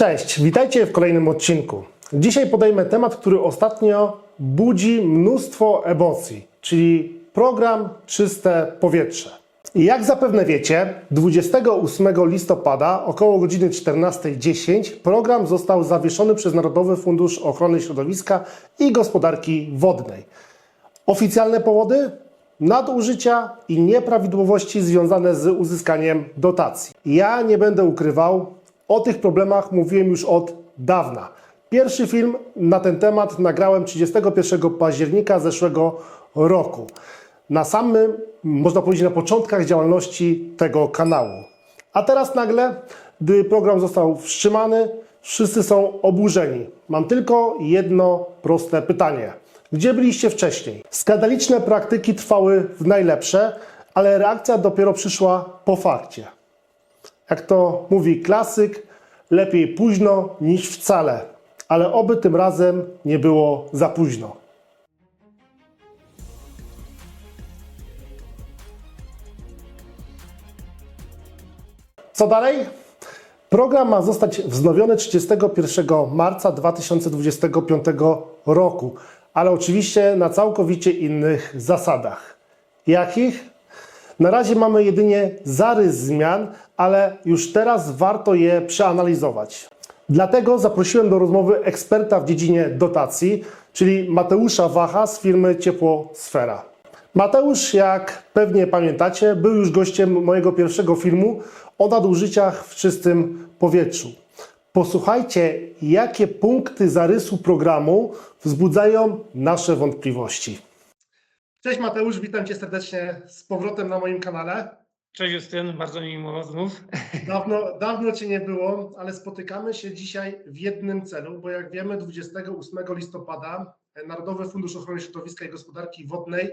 Cześć, witajcie w kolejnym odcinku. Dzisiaj podejmę temat, który ostatnio budzi mnóstwo emocji, czyli program Czyste Powietrze. Jak zapewne wiecie, 28 listopada około godziny 14.10 program został zawieszony przez Narodowy Fundusz Ochrony Środowiska i Gospodarki Wodnej. Oficjalne powody? Nadużycia i nieprawidłowości związane z uzyskaniem dotacji. Ja nie będę ukrywał, o tych problemach mówiłem już od dawna. Pierwszy film na ten temat nagrałem 31 października zeszłego roku. Na samym, można powiedzieć, na początkach działalności tego kanału. A teraz nagle, gdy program został wstrzymany, wszyscy są oburzeni. Mam tylko jedno proste pytanie. Gdzie byliście wcześniej? Skandaliczne praktyki trwały w najlepsze, ale reakcja dopiero przyszła po fakcie. Jak to mówi klasyk, lepiej późno niż wcale, ale oby tym razem nie było za późno. Co dalej? Program ma zostać wznowiony 31 marca 2025 roku, ale oczywiście na całkowicie innych zasadach. Jakich? Na razie mamy jedynie zarys zmian, ale już teraz warto je przeanalizować. Dlatego zaprosiłem do rozmowy eksperta w dziedzinie dotacji, czyli Mateusza Wacha z firmy Ciepłosfera. Mateusz, jak pewnie pamiętacie, był już gościem mojego pierwszego filmu o nadużyciach w czystym powietrzu. Posłuchajcie, jakie punkty zarysu programu wzbudzają nasze wątpliwości. Cześć Mateusz, witam Cię serdecznie z powrotem na moim kanale. Cześć Justyn, bardzo mi miło znów. Dawno, dawno Cię nie było, ale spotykamy się dzisiaj w jednym celu, bo jak wiemy 28 listopada Narodowy Fundusz Ochrony Środowiska i Gospodarki Wodnej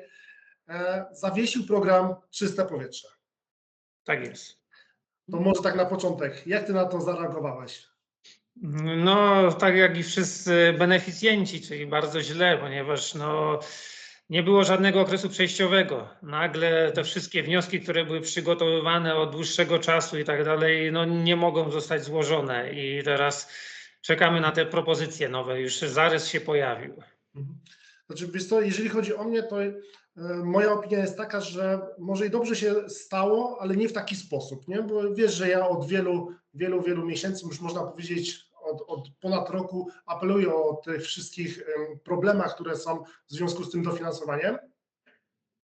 e, zawiesił program Czyste Powietrze. Tak jest. To może tak na początek, jak Ty na to zareagowałeś? No, tak jak i wszyscy beneficjenci, czyli bardzo źle, ponieważ no, nie było żadnego okresu przejściowego. Nagle te wszystkie wnioski, które były przygotowywane od dłuższego czasu i tak dalej, no, nie mogą zostać złożone i teraz czekamy na te propozycje nowe. Już zarys się pojawił. Mhm. Znaczy, wiesz jeżeli chodzi o mnie, to e, moja opinia jest taka, że może i dobrze się stało, ale nie w taki sposób, nie? Bo wiesz, że ja od wielu, wielu, wielu miesięcy, już można powiedzieć od, od ponad roku apeluję o tych wszystkich em, problemach, które są w związku z tym dofinansowaniem,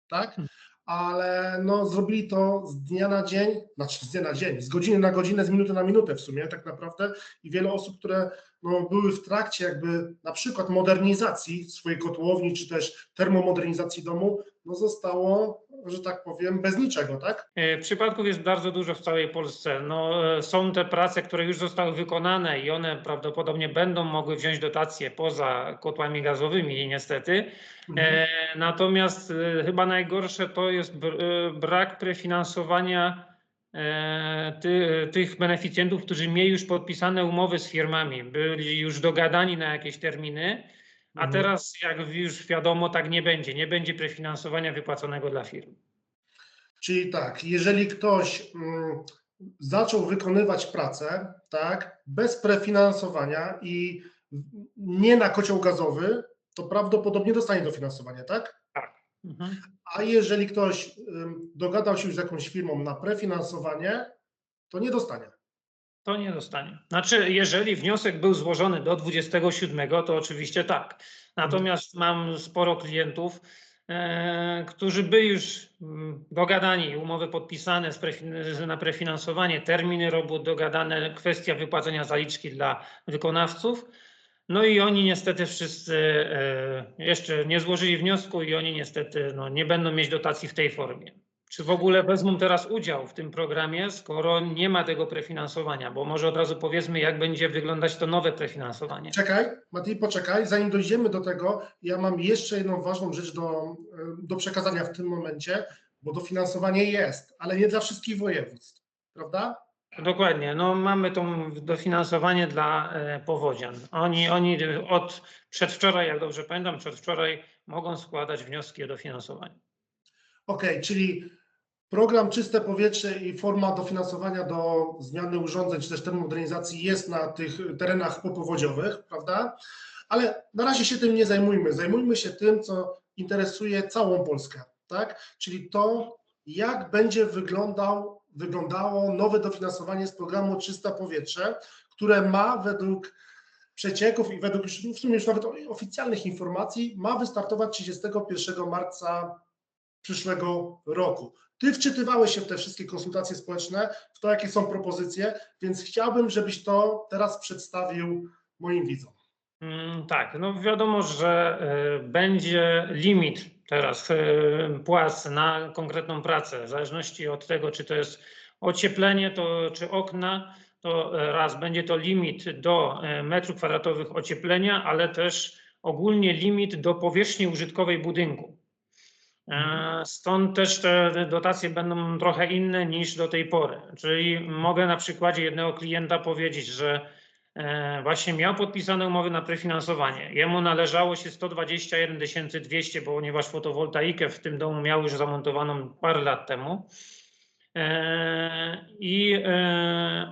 tak? Ale no, zrobili to z dnia na dzień, znaczy z dnia na dzień, z godziny na godzinę, z minuty na minutę w sumie tak naprawdę. I wiele osób, które no, były w trakcie jakby na przykład modernizacji swojej kotłowni, czy też termomodernizacji domu, no zostało, że tak powiem, bez niczego, tak? E, Przypadków jest bardzo dużo w całej Polsce. No, e, są te prace, które już zostały wykonane i one prawdopodobnie będą mogły wziąć dotacje poza kotłami gazowymi, niestety. Mhm. E, natomiast e, chyba najgorsze to jest br- brak prefinansowania ty, tych beneficjentów, którzy mieli już podpisane umowy z firmami, byli już dogadani na jakieś terminy. A Mhm. teraz, jak już wiadomo, tak nie będzie. Nie będzie prefinansowania wypłaconego dla firm. Czyli tak, jeżeli ktoś mm, zaczął wykonywać pracę, tak, bez prefinansowania i nie na kocioł gazowy, to prawdopodobnie dostanie dofinansowanie, tak? Mhm. A jeżeli ktoś dogadał się już z jakąś firmą na prefinansowanie, to nie dostanie. To nie dostanie. Znaczy, jeżeli wniosek był złożony do 27, to oczywiście tak. Natomiast mam sporo klientów, e, którzy byli już mm, dogadani, umowy podpisane na prefinansowanie, terminy robót dogadane, kwestia wypłacenia zaliczki dla wykonawców. No i oni niestety wszyscy e, jeszcze nie złożyli wniosku i oni niestety no, nie będą mieć dotacji w tej formie. Czy w ogóle wezmą teraz udział w tym programie, skoro nie ma tego prefinansowania? Bo może od razu powiedzmy, jak będzie wyglądać to nowe prefinansowanie. Czekaj, Matej, poczekaj, zanim dojdziemy do tego, ja mam jeszcze jedną ważną rzecz do, do przekazania w tym momencie, bo dofinansowanie jest, ale nie dla wszystkich województw, prawda? Dokładnie, no mamy to dofinansowanie dla e, powodzian. Oni, oni od przedwczoraj, jak dobrze pamiętam, przedwczoraj mogą składać wnioski o dofinansowanie. Okej, czyli Program Czyste Powietrze i forma dofinansowania do zmiany urządzeń czy też termomodernizacji jest na tych terenach popowodziowych, prawda? Ale na razie się tym nie zajmujmy. Zajmujmy się tym, co interesuje całą Polskę, tak? Czyli to, jak będzie wyglądał, wyglądało nowe dofinansowanie z programu Czyste Powietrze, które ma według przecieków i według w sumie już nawet oficjalnych informacji ma wystartować 31 marca przyszłego roku. Ty wczytywałeś się w te wszystkie konsultacje społeczne, w to, jakie są propozycje, więc chciałbym, żebyś to teraz przedstawił moim widzom. Mm, Tak, no wiadomo, że e, będzie limit teraz e, płac na konkretną pracę, w zależności od tego, czy to jest ocieplenie, to, czy okna, to e, raz będzie to limit do metrów kwadratowych ocieplenia, ale też ogólnie limit do powierzchni użytkowej budynku. E, Stąd też te dotacje będą trochę inne niż do tej pory. Czyli mogę na przykładzie jednego klienta powiedzieć, że e, właśnie miał podpisane umowy na prefinansowanie. Jemu należało się 121 200, ponieważ fotowoltaikę w tym domu miał już zamontowaną parę lat temu. E, I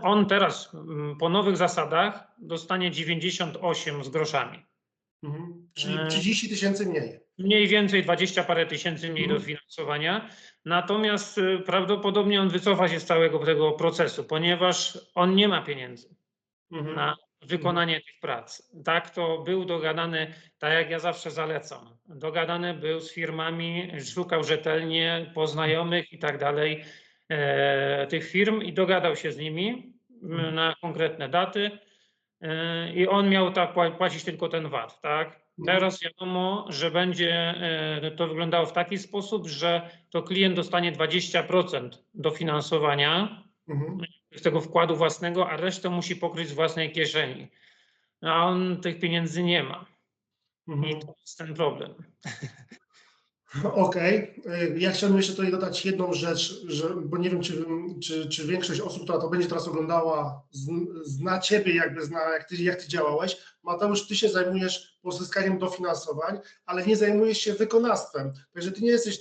on teraz mm, po nowych zasadach dostanie 98 z groszami. Mhm. Czyli E. 30 tysięcy mniej. Mniej więcej 20 parę tysięcy mniej Mhm. dofinansowania. Natomiast y, prawdopodobnie on wycofa się z całego tego procesu, ponieważ on nie ma pieniędzy Mhm. na wykonanie tych prac. Tak to był dogadany, tak jak ja zawsze zalecam. Dogadany był z firmami, szukał rzetelnie poznajomych i tak dalej e, tych firm i dogadał się z nimi m, na konkretne daty. E, I on miał tak pła- płacić tylko ten VAT, tak? Teraz wiadomo, że będzie e, to wyglądało w taki sposób, że to klient dostanie 20% dofinansowania Mhm. z tego wkładu własnego, a resztę musi pokryć z własnej kieszeni. A on tych pieniędzy nie ma. I Mhm. to jest ten problem. Okej. Y, Ja chciałbym jeszcze tutaj dodać jedną rzecz, że, bo nie wiem, czy, czy, czy większość osób, która to będzie teraz oglądała, zn- zna Ciebie, jakby zna, jak ty, jak ty działałeś. Mateusz, Ty się zajmujesz pozyskaniem dofinansowań, ale nie zajmujesz się wykonawstwem. Także Ty nie jesteś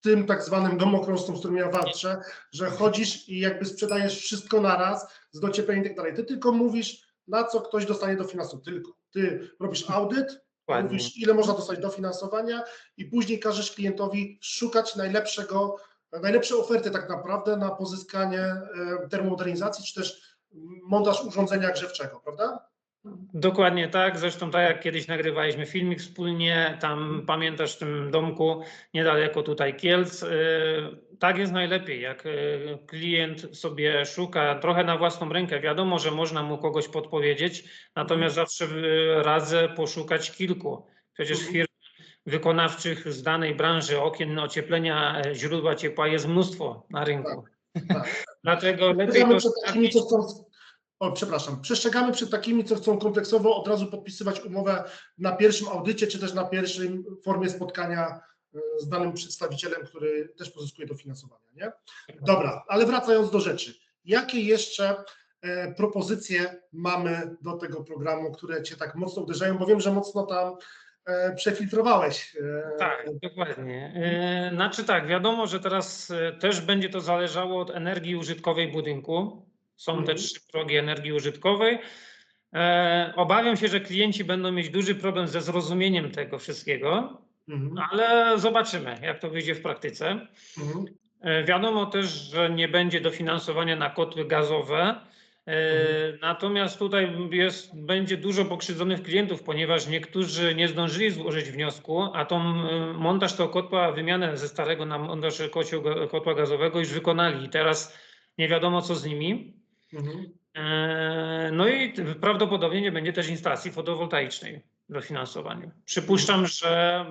tym tak zwanym domokrążcą, z którym ja walczę, że chodzisz i jakby sprzedajesz wszystko naraz z dociepleniem i tak dalej. Ty tylko mówisz, na co ktoś dostanie dofinansowanie. Tylko. Ty robisz audyt, Dokładnie. mówisz, ile można dostać dofinansowania i później każesz klientowi szukać najlepszego, najlepszej oferty tak naprawdę na pozyskanie e, termomodernizacji, czy też montaż urządzenia grzewczego, prawda? Dokładnie tak. Zresztą tak jak kiedyś nagrywaliśmy filmik wspólnie, tam pamiętasz w tym domku niedaleko tutaj Kielc. y, Tak jest najlepiej, jak y, klient sobie szuka trochę na własną rękę. Wiadomo, że można mu kogoś podpowiedzieć, natomiast zawsze radzę poszukać kilku. Przecież Mhm. firm wykonawczych z danej branży okien ocieplenia e, źródła ciepła jest mnóstwo na rynku. tak. Dlatego lepiej to przed takimi, co chcą. O, przepraszam. Przestrzegamy przed takimi, co chcą kompleksowo od razu podpisywać umowę na pierwszym audycie, czy też na pierwszym formie spotkania e, z danym przedstawicielem, który też pozyskuje dofinansowania. Nie? Dobra, ale wracając do rzeczy. Jakie jeszcze e, propozycje mamy do tego programu, które Cię tak mocno uderzają? Bo wiem, że mocno tam e, przefiltrowałeś. Tak, dokładnie. Znaczy tak, wiadomo, że teraz też będzie to zależało od energii użytkowej budynku. Są te Mhm. trzy progi energii użytkowej. E, Obawiam się, że klienci będą mieć duży problem ze zrozumieniem tego wszystkiego, mhm, ale zobaczymy, jak to wyjdzie w praktyce. mhm, E, Wiadomo też, że nie będzie dofinansowania na kotły gazowe. E, Natomiast tutaj jest, będzie dużo pokrzywdzonych klientów, ponieważ niektórzy nie zdążyli złożyć wniosku, a tą montaż tego kotła, wymianę ze starego na montaż kotła gazowego już wykonali i teraz nie wiadomo co z nimi. Mhm. E, No i prawdopodobnie nie będzie też instalacji fotowoltaicznej dofinansowania. Przypuszczam, że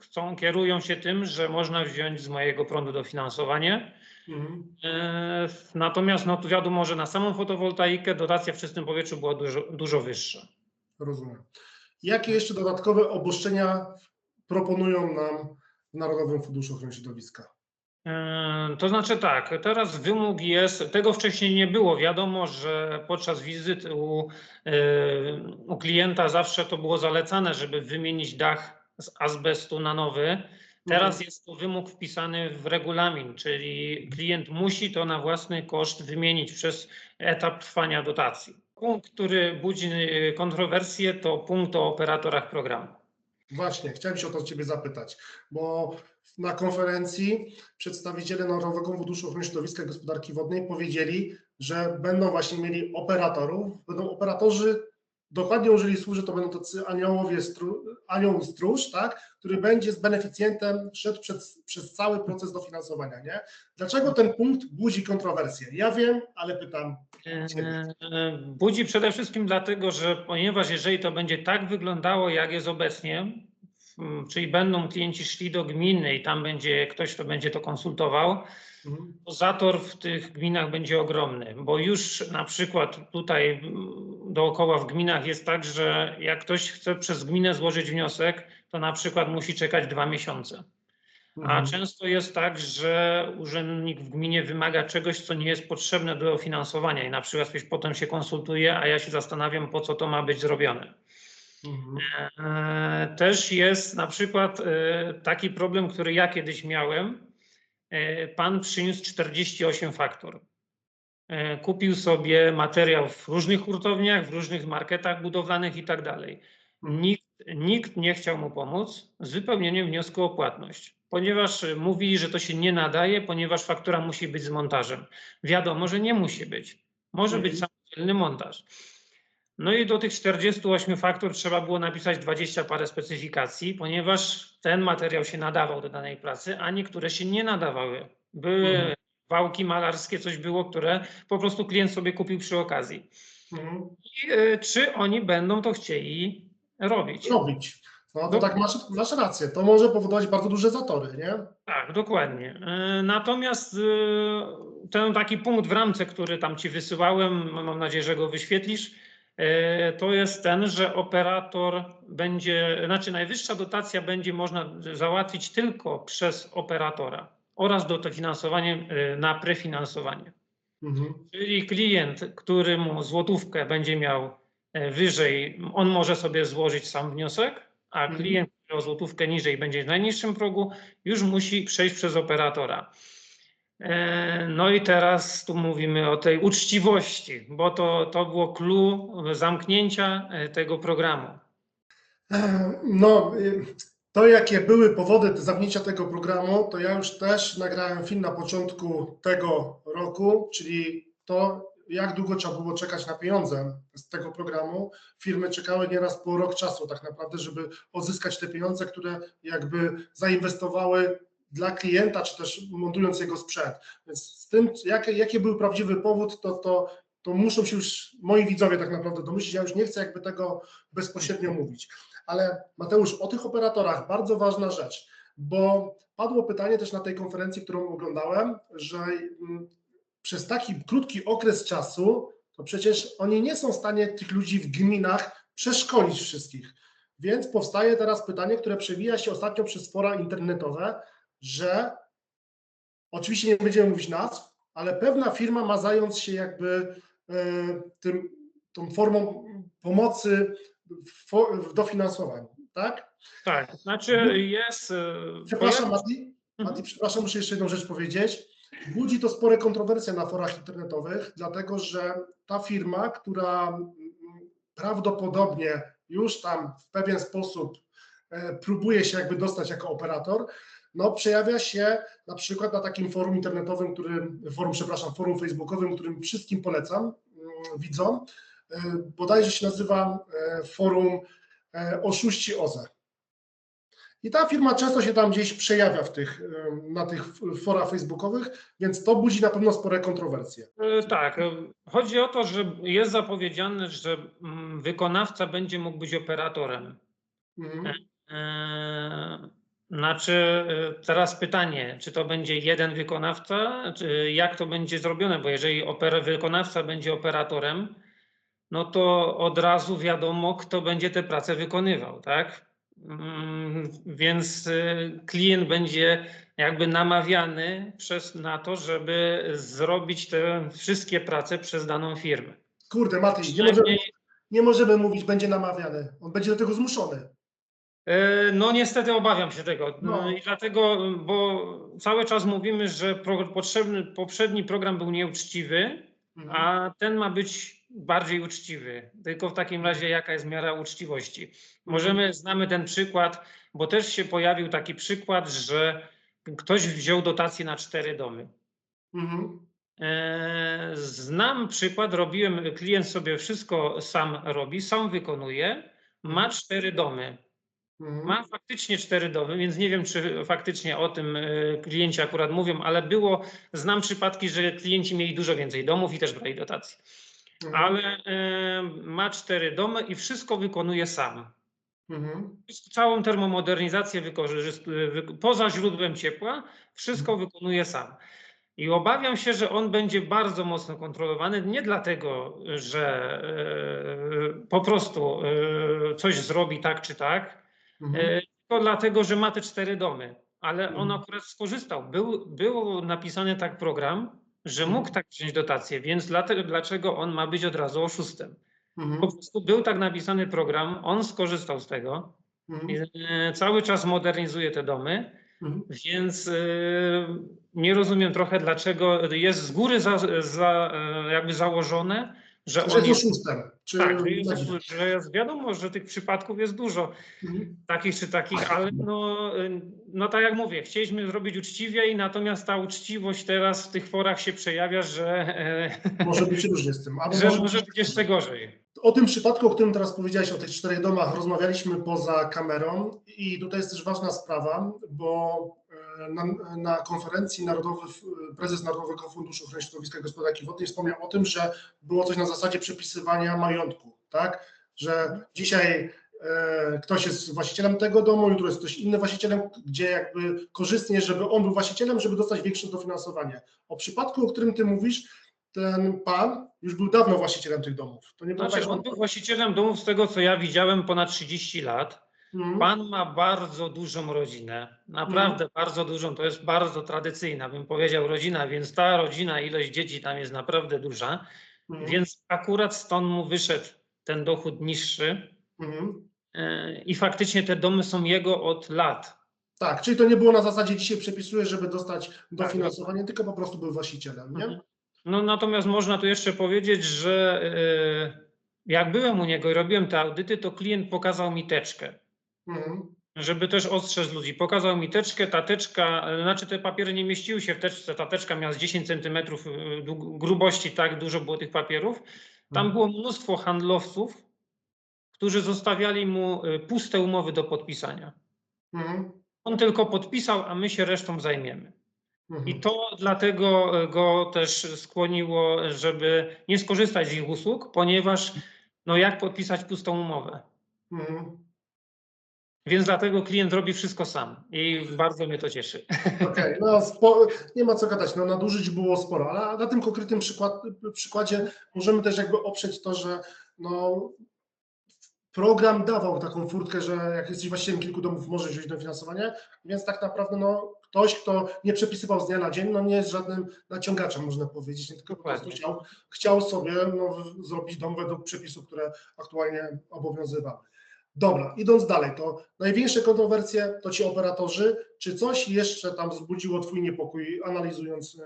chcą, kierują się tym, że można wziąć z mojego prądu dofinansowanie. mhm. E, Natomiast no, tu wiadomo, że na samą fotowoltaikę dotacja w czystym powietrzu była dużo, dużo wyższa. Rozumiem. Jakie jeszcze dodatkowe obostrzenia proponują nam w Narodowym Funduszu Ochrony Środowiska? E, To znaczy tak, teraz wymóg jest, tego wcześniej nie było. Wiadomo, że podczas wizyt u, e, u klienta zawsze to było zalecane, żeby wymienić dach z azbestu na nowy. Teraz jest to wymóg wpisany w regulamin, czyli klient musi to na własny koszt wymienić przez etap trwania dotacji. Punkt, który budzi y, kontrowersje, to punkt o operatorach programu. Właśnie, chciałem się o to Ciebie zapytać, bo na konferencji przedstawiciele Narodowego Funduszu Ochrony Środowiska i Gospodarki Wodnej powiedzieli, że będą właśnie mieli operatorów, będą operatorzy, dokładnie użyli słów, że to będą tacy aniołowie, stru, anioł stróż, tak, który będzie z beneficjentem szedł przez, przez cały proces dofinansowania, nie? Dlaczego ten punkt budzi kontrowersje? Ja wiem, ale pytam. Ciebie. E, Budzi przede wszystkim dlatego, że ponieważ jeżeli to będzie tak wyglądało, jak jest obecnie, mm, czyli będą klienci szli do gminy i tam będzie ktoś, kto będzie to konsultował, Mhm. to zator w tych gminach będzie ogromny, bo już na przykład tutaj dookoła w gminach jest tak, że jak ktoś chce przez gminę złożyć wniosek, to na przykład musi czekać dwa miesiące. A Mhm. często jest tak, że urzędnik w gminie wymaga czegoś, co nie jest potrzebne do finansowania i na przykład ktoś potem się konsultuje, a ja się zastanawiam, po co to ma być zrobione. Mhm. E, Też jest na przykład e, taki problem, który ja kiedyś miałem. E, Pan przyniósł 48 faktur. E, Kupił sobie materiał w różnych hurtowniach, w różnych marketach budowlanych i tak dalej. Nikt, nikt nie chciał mu pomóc z wypełnieniem wniosku o płatność, ponieważ e, mówili, że to się nie nadaje, ponieważ faktura musi być z montażem. Wiadomo, że nie musi być. Może być Mhm. samodzielny montaż. No i do tych 48 faktur trzeba było napisać 20 parę specyfikacji, ponieważ ten materiał się nadawał do danej pracy, a niektóre się nie nadawały. Były Mhm. Wałki malarskie, coś było, które po prostu klient sobie kupił przy okazji. Mhm. I, y, czy oni będą to chcieli robić? robić. No to No. tak masz, masz rację. To może powodować bardzo duże zatory, nie? Tak, dokładnie. E, Natomiast e, ten taki punkt w ramce, który tam ci wysyłałem, mam nadzieję, że go wyświetlisz, to jest ten, że operator będzie, znaczy najwyższa dotacja będzie można załatwić tylko przez operatora oraz dofinansowanie e, na prefinansowanie. Mhm. Czyli klient, który mu złotówkę będzie miał e, wyżej, on może sobie złożyć sam wniosek, a Mhm. klient, który o złotówkę niżej będzie w najniższym progu, już musi przejść przez operatora. E, No i teraz tu mówimy o tej uczciwości, bo to, to było clue zamknięcia e, tego programu. No, y, to jakie były powody zamknięcia tego programu, to ja już też nagrałem film na początku tego roku, czyli to, jak długo trzeba było czekać na pieniądze z tego programu. Firmy czekały nieraz po rok czasu tak naprawdę, żeby odzyskać te pieniądze, które jakby zainwestowały dla klienta, czy też montując jego sprzęt. Więc z tym, jaki, jaki był prawdziwy powód, to, to, to muszą się już moi widzowie tak naprawdę domyślić. Ja już nie chcę jakby tego bezpośrednio mówić. Ale Mateusz, o tych operatorach bardzo ważna rzecz, bo padło pytanie też na tej konferencji, którą oglądałem, że mm, przez taki krótki okres czasu, to przecież oni nie są w stanie tych ludzi w gminach przeszkolić wszystkich. Więc powstaje teraz pytanie, które przewija się ostatnio przez fora internetowe, że oczywiście nie będziemy mówić nazw, ale pewna firma ma zająć się jakby e, tym, tą formą pomocy w, dofinansowaniu, tak? Tak, znaczy jest. e, Przepraszam, Mati, Mhm. Mati, przepraszam, muszę jeszcze jedną rzecz powiedzieć. Budzi to spore kontrowersje na forach internetowych, dlatego że ta firma, która prawdopodobnie już tam w pewien sposób e, próbuje się jakby dostać jako operator, no przejawia się na przykład na takim forum internetowym, którym, forum, przepraszam, forum facebookowym, którym wszystkim polecam mm, widzom, e, bodajże się nazywa forum e, Oszuści OZE. I ta firma często się tam gdzieś przejawia w tych, em, na tych forach facebookowych, więc to budzi na pewno spore kontrowersje. E, Tak, e, chodzi o to, że jest zapowiedziane, że mm, wykonawca będzie mógł być operatorem. Mhm. E, Znaczy, e, teraz pytanie, czy to będzie jeden wykonawca, czy jak to będzie zrobione, bo jeżeli wykonawca będzie operatorem, no to od razu wiadomo, kto będzie tę pracę wykonywał, tak? Mm, Więc e, klient będzie jakby namawiany przez, na to, żeby zrobić te wszystkie prace przez daną firmę. Kurde, Mati, nie możemy, nie możemy mówić, będzie namawiany. On będzie do tego zmuszony. E, No niestety obawiam się tego. No. No. I dlatego, bo cały czas mówimy, że pro, potrzebny, poprzedni program był nieuczciwy, Mhm. a ten ma być bardziej uczciwy. Tylko w takim razie jaka jest miara uczciwości? Możemy, znamy ten przykład, bo też się pojawił taki przykład, że ktoś wziął dotację na cztery domy. Mhm. E, Znam przykład, robiłem, klient sobie wszystko sam robi, sam wykonuje, ma cztery domy. Mhm. Ma faktycznie cztery domy, więc nie wiem, czy faktycznie o tym e, klienci akurat mówią, ale było, znam przypadki, że klienci mieli dużo więcej domów i też brali dotacje. Mhm. Ale ma cztery domy i wszystko wykonuje sam. Mhm. Całą termomodernizację wykorzystuje, wy, poza źródłem ciepła, wszystko wykonuje sam. I obawiam się, że on będzie bardzo mocno kontrolowany, nie dlatego, że e, po prostu e, coś zrobi tak czy tak, Mhm. E, Tylko dlatego, że ma te cztery domy, ale on Mhm. akurat skorzystał. Był, był napisany tak program, że Mhm. mógł tak wziąć dotację, więc dlatego, dlaczego on ma być od razu oszustem? Po Mhm. prostu był tak napisany program, on skorzystał z tego, Mhm. e, cały czas modernizuje te domy, Mhm. więc e, nie rozumiem trochę, dlaczego jest z góry za, za, e, jakby założone, że Że on jest oszustem. Czy... tak, że jest, że jest wiadomo, że tych przypadków jest dużo Mhm. takich czy takich, ale no, no tak jak mówię, chcieliśmy zrobić uczciwiej, natomiast ta uczciwość teraz w tych forach się przejawia, że, e, Może być różnie z tym. Albo że może może być jeszcze gorzej. O tym przypadku, o którym teraz powiedziałeś, o tych czterech domach, rozmawialiśmy poza kamerą i tutaj jest też ważna sprawa, bo na, na konferencji Narodowy, prezes Narodowego Funduszu Ochrony Środowiska i Gospodarki Wodnej wspomniał o tym, że było coś na zasadzie przepisywania majątku, tak? Że dzisiaj e, ktoś jest właścicielem tego domu, jutro jest ktoś inny właścicielem, gdzie jakby korzystnie, żeby on był właścicielem, żeby dostać większe dofinansowanie. O przypadku, o którym ty mówisz, ten pan już był dawno właścicielem tych domów. To nie tak, Znaczy, on był właścicielem domów, z tego co ja widziałem, ponad 30 lat. Mhm. Pan ma bardzo dużą rodzinę, naprawdę bardzo dużą, to jest bardzo tradycyjna, bym powiedział, rodzina, więc ta rodzina, ilość dzieci tam jest naprawdę duża, Mhm. więc akurat stąd mu wyszedł ten dochód niższy e, i faktycznie te domy są jego od lat. Tak, czyli to nie było na zasadzie dzisiaj przepisuję, żeby dostać dofinansowanie, tylko po prostu był właścicielem, nie? Tak, Mhm. No natomiast można tu jeszcze powiedzieć, że e, jak byłem u niego i robiłem te audyty, to klient pokazał mi teczkę, Mhm. żeby też ostrzec ludzi. Pokazał mi teczkę, ta teczka, e, znaczy te papiery nie mieściły się w teczce, ta teczka miała z 10 centymetrów e, grubości, tak dużo było tych papierów. Tam Mhm. było mnóstwo handlowców, którzy zostawiali mu e, puste umowy do podpisania. Mhm. On tylko podpisał, a my się resztą zajmiemy. Mhm. I to dlatego go też skłoniło, żeby nie skorzystać z ich usług, ponieważ no jak podpisać pustą umowę? Mhm. Więc dlatego klient robi wszystko sam i bardzo mnie to cieszy. Okej, no spo, nie ma co gadać, no nadużyć było sporo, ale na tym konkretnym przykład, przykładzie możemy też jakby oprzeć to, że no, program dawał taką furtkę, że jak jesteś właścicielem kilku domów, możesz wziąć dofinansowanie, więc tak naprawdę no, ktoś, kto nie przepisywał z dnia na dzień, no nie jest żadnym naciągaczem, można powiedzieć, nie tylko po prostu chciał, chciał sobie no, zrobić dom według przepisów, które aktualnie obowiązywały. Dobra, idąc dalej, to największe kontrowersje to ci operatorzy. Czy coś jeszcze tam wzbudziło Twój niepokój, analizując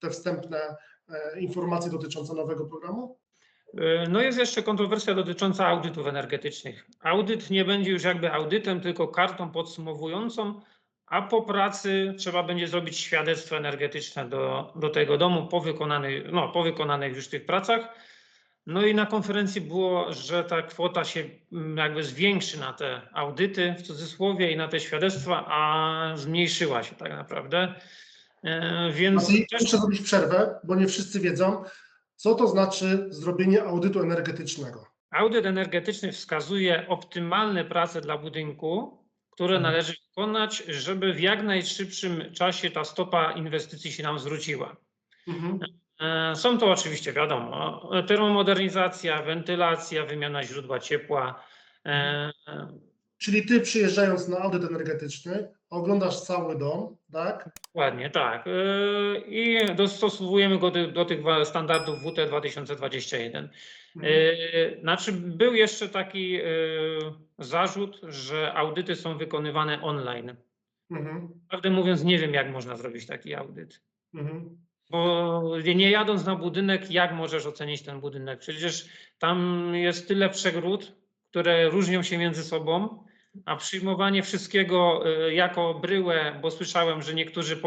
te wstępne e, informacje dotyczące nowego programu? E, No jest jeszcze kontrowersja dotycząca audytów energetycznych. Audyt nie będzie już jakby audytem, tylko kartą podsumowującą, a po pracy trzeba będzie zrobić świadectwo energetyczne do, do tego domu po wykonanych, no, po wykonanych już tych pracach. No i na konferencji było, że ta kwota się mm, jakby zwiększy na te audyty w cudzysłowie i na te świadectwa, a zmniejszyła się tak naprawdę. E, Więc też muszę zrobić przerwę, bo nie wszyscy wiedzą, co to znaczy zrobienie audytu energetycznego. Audyt energetyczny wskazuje optymalne prace dla budynku, które Mhm. należy wykonać, żeby w jak najszybszym czasie ta stopa inwestycji się nam zwróciła. Mhm. E, Są to oczywiście, wiadomo, termomodernizacja, wentylacja, wymiana źródła ciepła, e, Czyli ty przyjeżdżając na audyt energetyczny, oglądasz cały dom, tak? Dokładnie, tak. Yy, I dostosowujemy go do, tych standardów WT 2021. Mhm. Yy, Znaczy, był jeszcze taki zarzut, że audyty są wykonywane online. Mhm. Prawdę mówiąc, nie wiem, jak można zrobić taki audyt. Mhm. Bo nie jadąc na budynek, jak możesz ocenić ten budynek? Przecież tam jest tyle przegród, które różnią się między sobą, a przyjmowanie wszystkiego y, jako bryłę, bo słyszałem, że niektórzy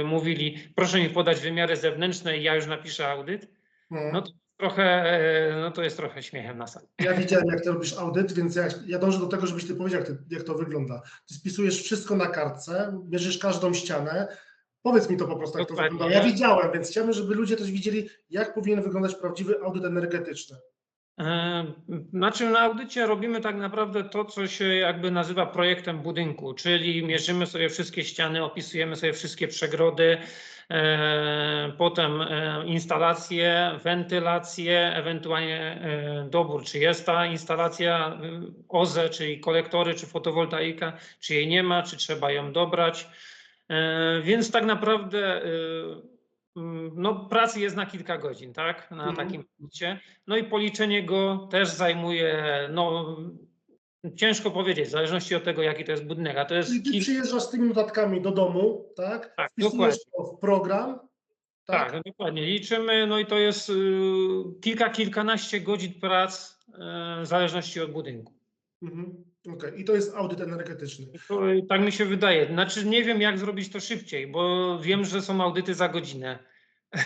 y, mówili, proszę mi podać wymiary zewnętrzne i ja już napiszę audyt, Mhm. no to trochę, y, no to jest trochę śmiechem na sali. Ja widziałem, jak ty robisz audyt, więc ja, ja dążę do tego, żebyś ty powiedział, jak, ty, jak to wygląda. Ty spisujesz wszystko na kartce, bierzesz każdą ścianę. Powiedz mi to po prostu, jak to wygląda. Ja widziałem, więc chciałbym, żeby ludzie też widzieli, jak powinien wyglądać prawdziwy audyt energetyczny. Znaczy na audycie robimy tak naprawdę to, co się jakby nazywa projektem budynku, czyli mierzymy sobie wszystkie ściany, opisujemy sobie wszystkie przegrody, e, potem instalacje, wentylacje, ewentualnie dobór, czy jest ta instalacja OZE, czyli kolektory, czy fotowoltaika, czy jej nie ma, czy trzeba ją dobrać. E, Więc tak naprawdę e, no, pracy jest na kilka godzin, tak? Na Mhm. takim audycie. No i policzenie go też zajmuje, no ciężko powiedzieć, w zależności od tego, jaki to jest budynek, a to jest Czyli ty kilka. przyjeżdżasz z tymi notatkami do domu, tak? Tak, dokładnie. w program, tak? Tak, no dokładnie. Liczymy, no i to jest y, kilka, kilkanaście godzin prac y, w zależności od budynku. Mhm. Okej, i to jest audyt energetyczny. To, tak mi się wydaje. Znaczy nie wiem, jak zrobić to szybciej, bo wiem, że są audyty za godzinę.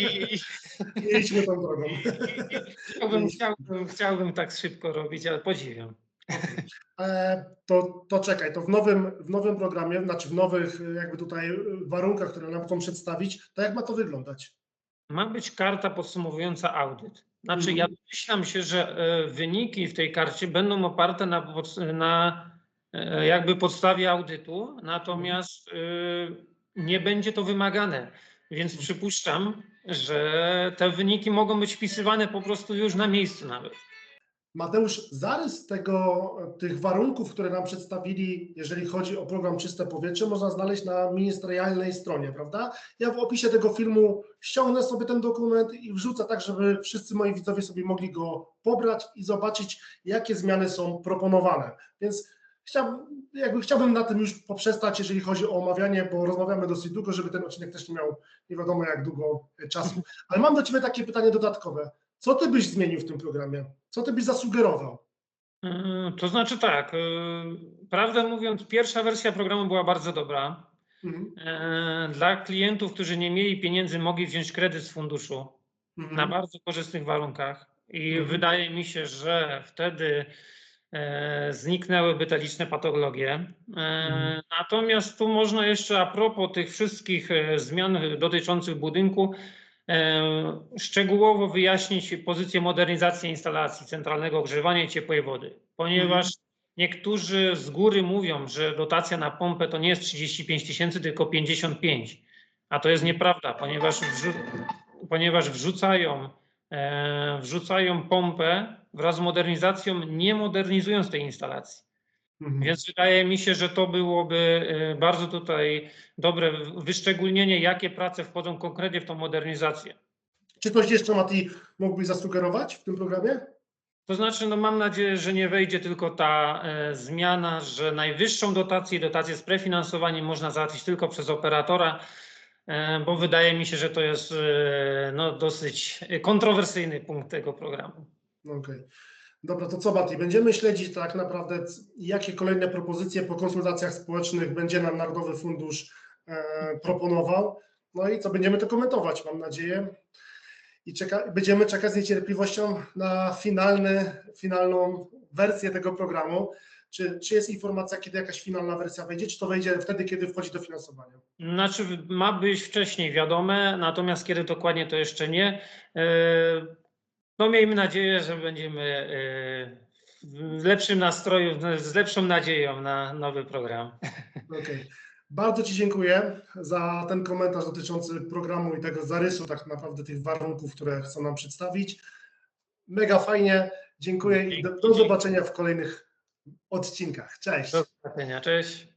I, Nie idźmy tą drogą. chciałbym, chciałbym, chciałbym tak szybko robić, ale podziwiam. E, to, to czekaj, to w nowym, w nowym programie, znaczy w nowych jakby tutaj e, warunkach, które nam chcą przedstawić, to jak ma to wyglądać? Ma być karta podsumowująca audyt. Znaczy, Mhm. ja domyślam się, że e, wyniki w tej karcie będą oparte na, na e, jakby podstawie audytu, natomiast e, nie będzie to wymagane. Więc przypuszczam, że te wyniki mogą być wpisywane po prostu już na miejscu nawet. Mateusz, zarys tego, tych warunków, które nam przedstawili, jeżeli chodzi o program Czyste Powietrze, można znaleźć na ministerialnej stronie, prawda? Ja w opisie tego filmu ściągnę sobie ten dokument i wrzucę tak, żeby wszyscy moi widzowie sobie mogli go pobrać i zobaczyć, jakie zmiany są proponowane. Więc chciałbym, jakby chciałbym na tym już poprzestać, jeżeli chodzi o omawianie, bo rozmawiamy dosyć długo, żeby ten odcinek też nie miał nie wiadomo jak długo czasu. Ale mam do Ciebie takie pytanie dodatkowe. Co Ty byś zmienił w tym programie? Co Ty byś zasugerował? E, To znaczy tak, e, prawdę mówiąc, pierwsza wersja programu była bardzo dobra. Mhm. E, Dla klientów, którzy nie mieli pieniędzy, mogli wziąć kredyt z funduszu. Mhm. na bardzo korzystnych warunkach i Mhm. wydaje mi się, że wtedy e, zniknęłyby te liczne patologie. E, Mhm. Natomiast tu można jeszcze a propos tych wszystkich zmian dotyczących budynku e, szczegółowo wyjaśnić pozycję modernizacji instalacji centralnego ogrzewania i ciepłej wody, ponieważ niektórzy z góry mówią, że dotacja na pompę to nie jest 35 tysięcy, tylko 55, a to jest nieprawda, ponieważ wrzu- ponieważ wrzucają, e, wrzucają pompę wraz z modernizacją, nie modernizując tej instalacji. Mhm. Więc wydaje mi się, że to byłoby e, bardzo tutaj dobre wyszczególnienie, jakie prace wchodzą konkretnie w tą modernizację. Czy coś jeszcze, Mati, mógłbyś zasugerować w tym programie? To znaczy, no mam nadzieję, że nie wejdzie tylko ta e, zmiana, że najwyższą dotację, dotację z prefinansowaniem można załatwić tylko przez operatora, e, bo wydaje mi się, że to jest e, no, dosyć kontrowersyjny punkt tego programu. Okej. Dobra, to co, Mati? Będziemy śledzić tak naprawdę, jakie kolejne propozycje po konsultacjach społecznych będzie nam Narodowy Fundusz e, proponował. No i co, będziemy to komentować, mam nadzieję. I czeka, będziemy czekać z niecierpliwością na finalny, finalną wersję tego programu. Czy, czy jest informacja, kiedy jakaś finalna wersja wejdzie, czy to wejdzie wtedy, kiedy wchodzi do finansowania? Znaczy, ma być wcześniej wiadome, natomiast kiedy dokładnie to jeszcze nie. E, No miejmy nadzieję, że będziemy e, w lepszym nastroju, z lepszą nadzieją na nowy program. Okej. Bardzo Ci dziękuję za ten komentarz dotyczący programu i tego zarysu tak naprawdę tych warunków, które chcą nam przedstawić. Mega fajnie. Dziękuję i do, do zobaczenia w kolejnych odcinkach. Cześć. Do zobaczenia. Cześć.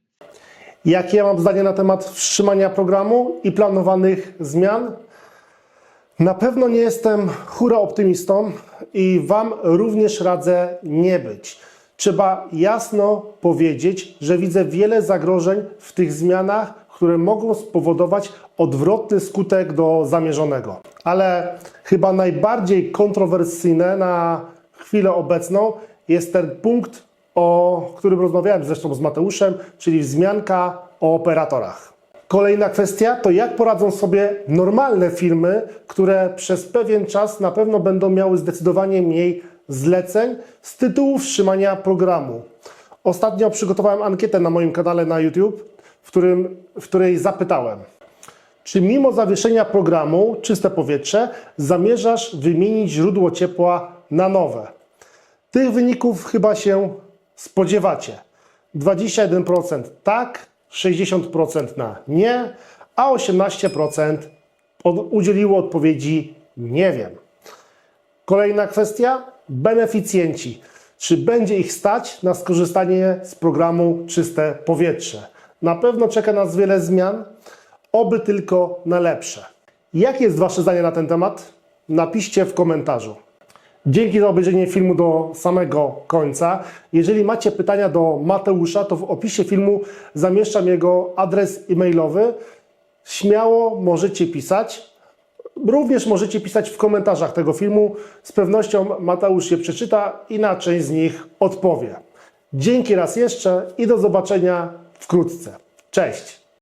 Jakie ja mam zdanie na temat wstrzymania programu i planowanych zmian? Na pewno nie jestem hura optymistą i Wam również radzę nie być. Trzeba jasno powiedzieć, że widzę wiele zagrożeń w tych zmianach, które mogą spowodować odwrotny skutek do zamierzonego. Ale chyba najbardziej kontrowersyjne na chwilę obecną jest ten punkt, o którym rozmawiałem zresztą z Mateuszem, czyli wzmianka o operatorach. Kolejna kwestia to jak poradzą sobie normalne firmy, które przez pewien czas na pewno będą miały zdecydowanie mniej zleceń z tytułu wstrzymania programu. Ostatnio przygotowałem ankietę na moim kanale na YouTube, w, którym, w której zapytałem, czy mimo zawieszenia programu Czyste Powietrze zamierzasz wymienić źródło ciepła na nowe? Tych wyników chyba się spodziewacie. 21% tak, 60% na nie, a 18% od, udzieliło odpowiedzi nie wiem. Kolejna kwestia beneficjenci. Czy będzie ich stać na skorzystanie z programu Czyste Powietrze? Na pewno czeka nas wiele zmian, oby tylko na lepsze. Jakie jest Wasze zdanie na ten temat? Napiszcie w komentarzu. Dzięki za obejrzenie filmu do samego końca. Jeżeli macie pytania do Mateusza, to w opisie filmu zamieszczam jego adres e-mailowy. Śmiało możecie pisać. Również możecie pisać w komentarzach tego filmu. Z pewnością Mateusz je przeczyta i na część z nich odpowie. Dzięki raz jeszcze i do zobaczenia wkrótce. Cześć!